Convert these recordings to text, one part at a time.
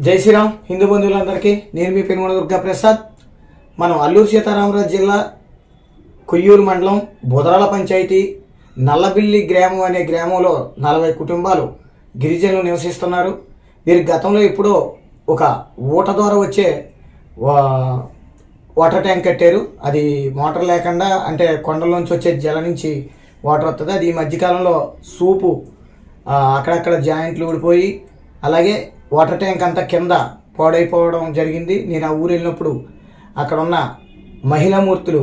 జై శ్రీరామ్. హిందూ బంధువులందరికీ నేను మీ పెనుగొండ దుర్గా ప్రసాద్. మనం అల్లూరు సీతారామరాజు జిల్లా కొయ్యూరు మండలం బుదరాల పంచాయతీ నల్లబిల్లి గ్రామం అనే గ్రామంలో నలభై కుటుంబాలు గిరిజనులు నివసిస్తున్నారు. వీరి గతంలో ఎప్పుడో ఒక ఊట ద్వారా వచ్చే వా- వాటర్ ట్యాంక్ కట్టారు. అది మోటార్ లేకుండా అంటే కొండలోంచి వచ్చే జల నుంచి వాటర్ వస్తుంది అది ఈ మధ్యకాలంలో సూపు అక్కడక్కడ జాయింట్లు ఊడిపోయి అలాగే వాటర్ ట్యాంక్ అంతా కింద పాడైపోవడం జరిగింది. నేను ఆ ఊరు వెళ్ళినప్పుడు అక్కడ ఉన్న మహిళా మూర్తులు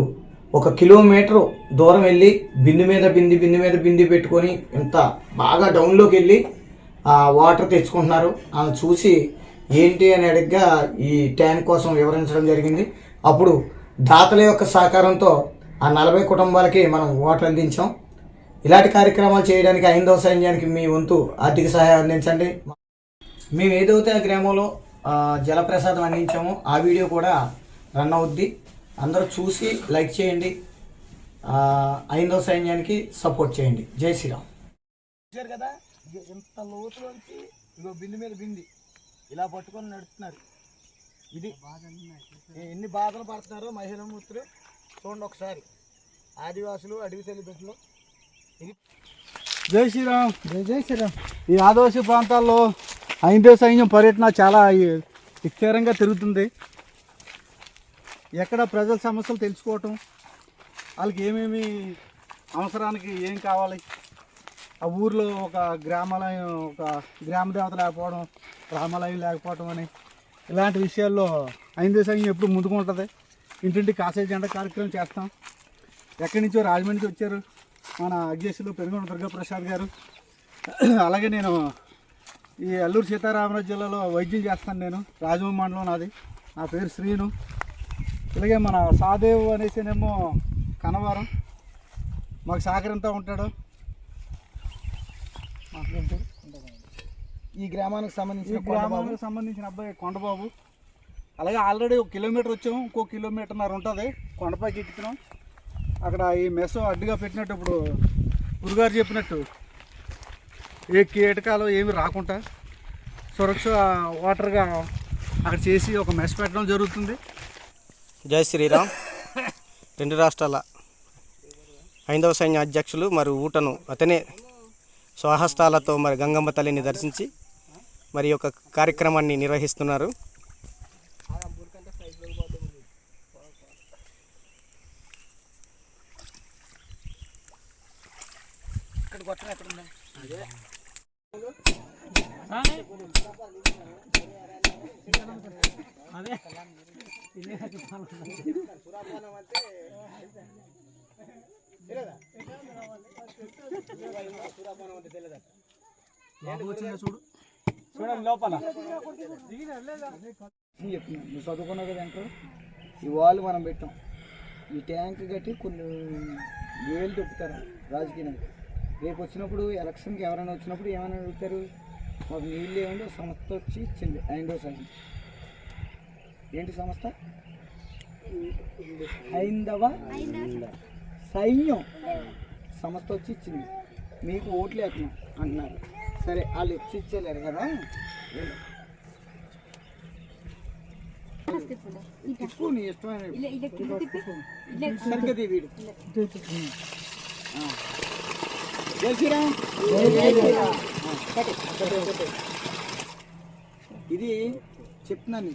ఒక కిలోమీటర్ దూరం వెళ్ళి బిందు మీద బింది బిందు మీద బింది పెట్టుకొని ఇంత బాగా డౌన్లోకి వెళ్ళి ఆ వాటర్ తెచ్చుకుంటున్నారు. అని చూసి ఏంటి అని అడిగ్గా ఈ ట్యాంక్ కోసం వివరించడం జరిగింది. అప్పుడు దాతల యొక్క సహకారంతో ఆ నలభై కుటుంబాలకి మనం వాటర్ అందించాం. ఇలాంటి కార్యక్రమాలు చేయడానికి ఐందవ సైన్యానికి మీ వంతు ఆర్థిక సహాయం అందించండి. మేము ఏదైతే ఆ గ్రామంలో జలప్రసాదం అందించామో ఆ వీడియో కూడా రన్ అవుద్ది. అందరూ చూసి లైక్ చేయండి. ఆ, ఐందవ సైన్యానికి సపోర్ట్ చేయండి. జై శ్రీరామ్. చూశారు కదా? ఇంత లోతులోంచి ఇగో బింది మీద బింది. ఇలా పట్టుకొని నడుస్తున్నారు. ఇది ఎన్ని బాధలు పడుతున్నారో మహిళా మూర్తులు చూడండి ఒకసారి. ఆదివాసులు అడవి తల్లి బిడ్డలు ఇది జై శ్రీరామ్. జై జై శ్రీరామ్. ఈ ఆదివాసీ ప్రాంతాల్లో ఐందో సైన్యం పర్యటన చాలా విస్తారంగా తిరుగుతుంది. ఎక్కడ ప్రజల సమస్యలు తెలుసుకోవటం వాళ్ళకి ఏమేమి అవసరానికి ఏం కావాలి ఆ ఊర్లో ఒక గ్రామాలయం ఒక గ్రామదేవత లేకపోవడం రామాలయం లేకపోవడం అని ఇలాంటి విషయాల్లో ఐందో సైన్యం ఎప్పుడు ముందుకు ఉంటుంది. ఇంటింటి కాసే జెండా కార్యక్రమం చేస్తాం. ఎక్కడి నుంచో రాజమండ్రి వచ్చారు మన అధ్యక్షులు పెనుగొండ దుర్గాప్రసాద్ గారు. అలాగే నేను ఈ అల్లూరు సీతారామరాజు జిల్లాలో వైద్యం చేస్తాను నేను. రాజమండ్రి మండలం నాది. నా పేరు శ్రీను. అలాగే మన సాదేవ్ అనేసినేమో కనవరం మాకు సహకరిస్తూ ఉంటాడు. ఈ గ్రామానికి సంబంధించిన గ్రామానికి సంబంధించిన అబ్బాయి కొండబాబు. అలాగే ఆల్రెడీ ఒక కిలోమీటర్ వచ్చాము ఇంకో కిలోమీటర్న్నర ఉంటుంది. కొండపైకి ఎక్కుతున్నాం అక్కడ ఈ మెస్ అడ్డుగా పెట్టినట్టు ఇప్పుడు గురుగారు చెప్పినట్టు ఏ కీటకాలు ఏమి రాకుండా సురక్ష వాటర్గా అక్కడ చేసి ఒక మెస్ పెట్టడం జరుగుతుంది. జై శ్రీరామ్. రెండు రాష్ట్రాల హైందవ సైన్య అధ్యక్షులు మరి ఊటను అతనే స్వాహస్థాలతో మరి గంగమ్మ తల్లిని దర్శించి మరి యొక్క కార్యక్రమాన్ని నిర్వహిస్తున్నారు. ఇక్కడ కొట్టడం ఎక్కడ ఉందా చూడు. చూడండి లోపల. చెప్తున్నాను నువ్వు చదువుకున్నావు కదా అంటారు ఈ వాళ్ళు మనం పెట్టాం. ఈ ట్యాంక్ కట్టి కొన్ని వేలు దొప్పుతారు రాజకీయ నాయకులు. రేపు వచ్చినప్పుడు ఎలక్షన్కి ఎవరైనా వచ్చినప్పుడు ఏమైనా అడుగుతారు మాకు నీళ్ళు ఏమంటే సంస్థ వచ్చి ఇచ్చింది ఐందో సైన్యం ఏంటి సంస్థ హైందవ సైన్యం సంస్థ వచ్చి ఇచ్చింది మీకు ఓట్లు వేస్తున్నాం అంటున్నారు సరే వాళ్ళు ఇచ్చి ఇచ్చేలేరు కదా నీ ఇష్టమైన సరిగ్గా వీడు. జై శ్రీరామ్. ఇది చెప్తున్నాను